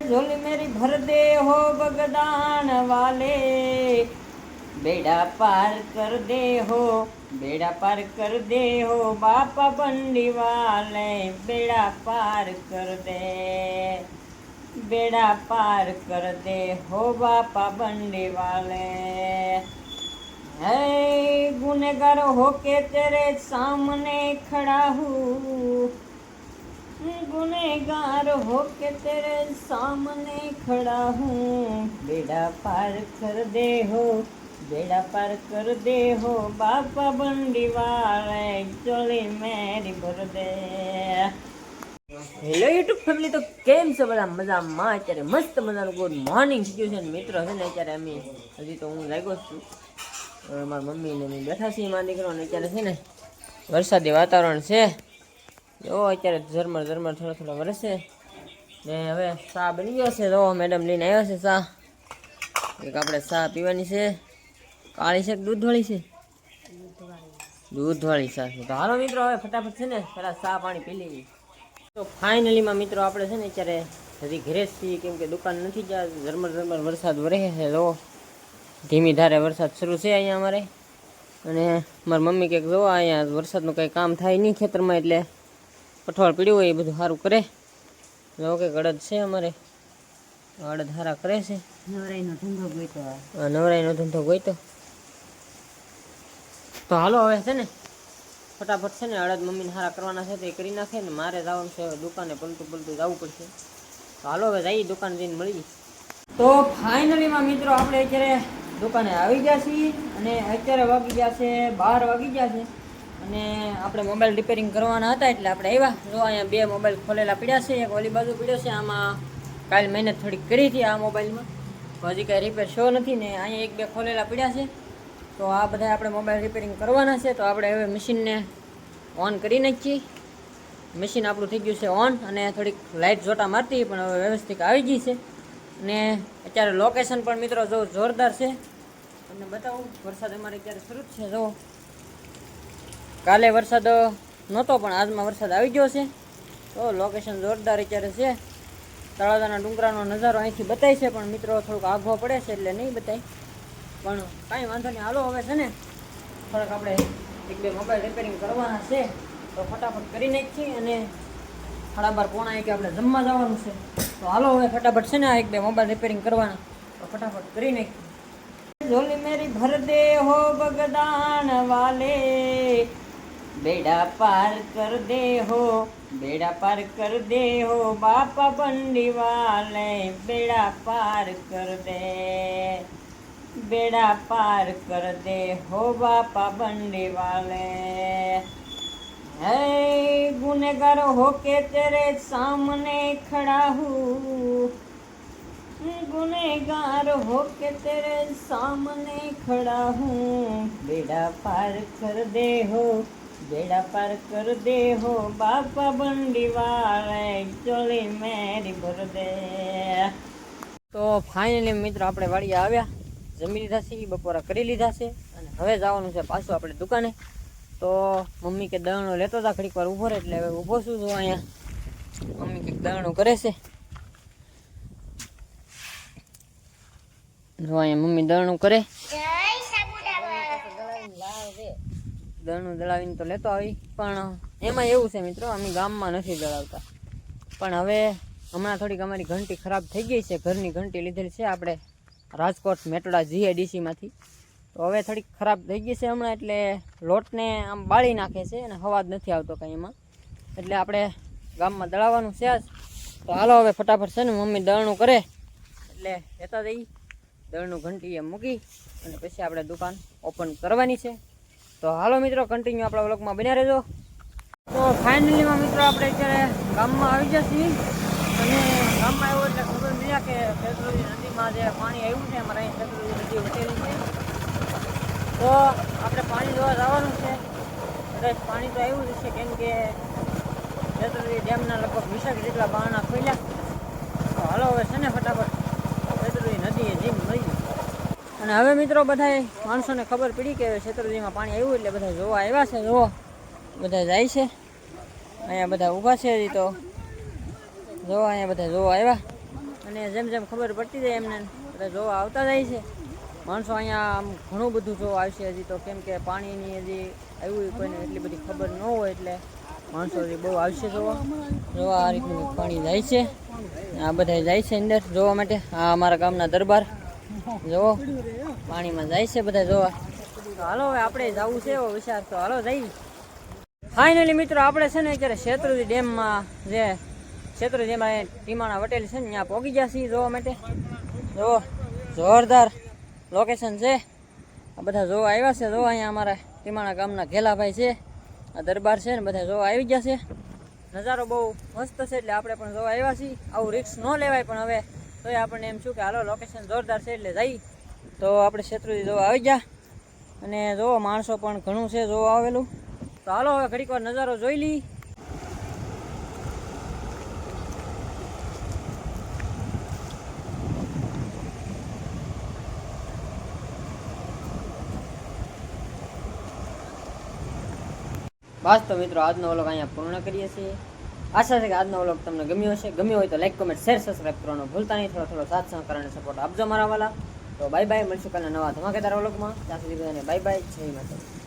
झोली मेरी भर दे हो बगदान वाले। बेड़ा पार कर दे हो, बेड़ा पार कर दे हो बापा बंडी वाले। बेड़ा पार कर दे, बेड़ा पार कर दे हो बापा बंडी वाले। है गुनेगार होके तेरे सामने खड़ा हूँ। गुनेगार होके तेरे सामने खड़ा हूँ बेड़ा पार कर दे हो बेड़ा पार कर दे हो बापा बंडी वाले चोली मेरी भर दे હેલો યુટ્યુબ ફેમિલી તો કેમ છે બધા મજામાં અત્યારે મસ્ત મજાનું ગુડ મોર્નિંગ થઈ ગયું છે ને મિત્રો છે ને અત્યારે અમે હજી તો હું લાગ્યો જ છું હવે મારા મમ્મી ને અમે બેઠા છીએ મારા દીકરો ને અત્યારે છે ને વરસાદી વાતાવરણ છે જો અત્યારે ઝરમર ઝરમર થોડો થોડો વરસે. ને હવે ચા બની ગયો છે. તો મેડમ લઈને આવ્યો છે ચા. એક આપણે ચા પીવાની છે. કાળી છે દૂધવાળી છે? દૂધવાળી ચા છે. તો હાલો મિત્રો, હવે ફટાફટ છે ને પેલા ચા પાણી પી લઈએ. તો ફાઇનલીમાં મિત્રો આપણે છે ને અત્યારે હજી ઘરે જ છીએ, કેમ કે દુકાન નથી જ્યાં ઝરમર ઝરમર વરસાદ વરે છે. તો ધીમી ધારે વરસાદ શરૂ છે અહીંયા અમારે. અને મારી મમ્મી કંઈક જોવો, અહીંયા વરસાદનું કંઈ કામ થાય નહીં ખેતરમાં એટલે કઠોળ પીડ્યું હોય એ બધું સારું કરે. ઓકે અડદ છે અમારે. અડદ હારા કરે છે. નવરાઈનો ધંધો ગોઈતો નવરાઈનો ધંધો ગોઈતો. તો હાલો હવે છે ને ફટાફટ છે ને અડદ મમ્મીને હારા કરવાના છે તો એ કરી નાખે ને મારે જવાનું છે દુકાને પલતું પલતું જવું પડશે. તો હાલો હવે જઈએ દુકાન જઈને મળીએ. તો ફાઇનલીમાં મિત્રો આપણે અત્યારે દુકાને આવી ગયા છીએ અને અત્યારે વાગી ગયા છે બાર વાગી ગયા છે. અને આપણે મોબાઈલ રિપેરિંગ કરવાના હતા એટલે આપણે આવ્યા. જો અહીંયા બે મોબાઈલ ખોલેલા પડ્યા છે, એક ઓલી બાજુ પડ્યો છે, આમાં કાલ મહેનત થોડીક કરી હતી આ મોબાઈલમાં હજી કાંઈ રિપેર શો નથી ને અહીંયા એક બે ખોલેલા પડ્યા છે. તો આ બધા આપણે મોબાઈલ રિપેરિંગ કરવાના છે, તો આપણે હવે મશીનને ઓન કરી નાખીએ. મશીન આપણું થઈ ગયું છે ઓન અને થોડીક લાઇટ જોટા મારતી, પણ હવે વ્યવસ્થિત આવી ગઈ છે. અને અત્યારે લોકેશન પણ મિત્રો જો જોરદાર છે. તમને બતાવું, વરસાદ અમારે અત્યારે શરૂ છે જો કાલે વરસાદ નહોતો, પણ આજમાં વરસાદ આવી ગયો છે. તો લોકેશન જોરદાર અત્યારે છે. તળાજાના ડુંગરાનો નજારો અહીંથી બતાય છે, પણ મિત્રો થોડુંક આગવો પડે છે એટલે નહીં બતાય. પણ કાંઈ વાંધો નહીં, હાલો હવે છે ને, થોડાક આપણે એક બે મોબાઈલ રિપેરિંગ કરવાના છે. તો ફટાફટ કરી નાખીએ અને સાડા બાર પોણા એક આપણે જમવા જવાનું છે. તો હાલો હવે ફટાફટ છે ને આ એક બે મોબાઈલ રિપેરિંગ કરવાના. તો ફટાફટ કરી નાખીએ. ઝોલી મેરી ભર દે હો બગદાન વાલે. बेड़ा पार कर दे हो बेड़ा पार कर दे हो बापा बंडी वाले, बेड़ा पार कर दे। बेड़ा पार कर दे हो बापा बंडी वाले। है गुनेगार होके तेरे सामने खड़ा हूँ। गुनेगार होके तेरे सामने खड़ा हूँ। बेड़ा पार कर दे हो બેડા પાર કર દે હો બાપા બંડીવાળે, ચોલી મેરી ભર તો ફાઇનલી મિત્રો આપણે વાડીએ આવ્યા. જમી લીધા છે, બપોરા કરી લીધા છે અને હવે જવાનું છે પાછું આપણે દુકાને. તો મમ્મી કે દાણો લેતો હતા ઘડીક વાર ઊભો રહે એટલે હવે ઊભો છું જો અહીંયા. મમ્મી કંઈક દાણું કરે છે. જો અહીંયા મમ્મી દાણું કરે. દળણું દળાવીને તો લેતો આવી. પણ એમાં એવું છે મિત્રો, અમે ગામમાં નથી દળાવતા. પણ હવે હમણાં થોડીક અમારી ઘંટી ખરાબ થઈ ગઈ છે. ઘરની ઘંટી લીધેલી છે આપણે રાજકોટ મેટોડા જીએડીસીમાંથી. તો હવે થોડીક ખરાબ થઈ ગઈ છે હમણાં, એટલે લોટને આમ બાળી નાખે છે અને હવા જ નથી આવતો કાંઈ એમાં. એટલે આપણે ગામમાં દળાવવાનું છે જ તો હાલો હવે ફટાફટ છે ને મમ્મી દળનું કરે. એટલે લેતા જઈ દળનું ઘંટી એમ મૂકી અને પછી આપણે દુકાન ઓપન કરવાની છે. તો હાલો મિત્રો કન્ટિન્યુ આપણા વ્લોગમાં બન્યા રહેજો. તો ફાઇનલીમાં મિત્રો આપણે અત્યારે ગામમાં આવી જશે અને ગામમાં આવ્યો એટલે ખબર મળ્યા કે ફેબ્રુઆરી નદીમાં જે પાણી આવ્યું છે, અમારે અહીં ફેબ્રુઆરી નદી વટેલી છે. તો આપણે પાણી જોવા જવાનું છે. એટલે પાણી તો આવ્યું જ છે કેમ કે ફેબ્રુઆરી ડેમના લગભગ વીસેક જેટલા બારણા ખોલ્યા. તો હાલો હવે છે ને ફટાફટ ફેબ્રુઆરી નદીએ જીમ મળી અને હવે મિત્રો બધા માણસોને ખબર પડી કે શેત્રુજીમાં પાણી આવ્યું એટલે બધા જોવા આવ્યા છે જોવો બધા જાય છે. અહીંયા બધા ઊભા છે હજી તો. જોવા અહીંયા બધા જોવા આવ્યા. અને જેમ જેમ ખબર પડતી જાય એમને બધા જોવા આવતા જાય છે. માણસો અહીંયા આમ ઘણું બધું જોવા આવશે હજી તો. કેમ કે પાણીની હજી આવ્યું કોઈને એટલી બધી ખબર ન હોય એટલે માણસો હજી બહુ આવશે જોવા. જોવા આ રીતનું પાણી જાય છે. આ બધા જાય છે અંદર જોવા માટે. આ અમારા ગામના દરબાર. જોવો પાણીમાં જાય છે બધા જોવા. હાલો, હવે આપણે જવું છે એવો વિચાર. તો હાલો, જઈ. ફાઇનલી મિત્રો, આપણે છે ને અત્યારે શેત્રુજી ડેમમાં જે શેત્રુજીમાં ટીમાણા વટેલ છે ને, ત્યાં પહોંચી છીએ જોવા માટે. જો જોરદાર લોકેશન છે. આ બધા જોવા આવ્યા છે. જોવા અહીંયા અમારા ટીમાણા ગામના ઘેલાભાઈ છે. આ દરબાર છે ને, બધા જોવા આવી ગયા છે. નજારો બહુ મસ્ત છે એટલે આપણે પણ જોવા આવ્યા છીએ. આવું રિક્સ ન લેવાય પણ હવે તોય આપણને એમ શું કે હાલો લોકેશન જોરદાર છે એટલે જઈ. તો આપણે શેત્રુજી જોવા આવી ગયા. અને જોવો, માણસો પણ ઘણું છે જોવા આવેલું. તો હાલો, હવે ઘડીક વાર નજારો જોઈ લઈ. બસ તો મિત્રો, આજનો ઓલો અહીંયા પૂર્ણ કરીએ છીએ. આશા છે કે આજનો વ્લોગ તમને ગમ્યો હશે. ગમ્યો હોય તો લાઈક કમેન્ટ શેર સબસ્ક્રાઈબ કરવાનું ભૂલતા નહીં. થોડો થોડો સાથ સહકાર અને સપોર્ટ આપજો મારા વાલા. તો બાય બાય મળશું કાલે નવા ધમાકેદાર વ્લોગમાં ત્યાં સુધી બધાને બાય બાય જય માતા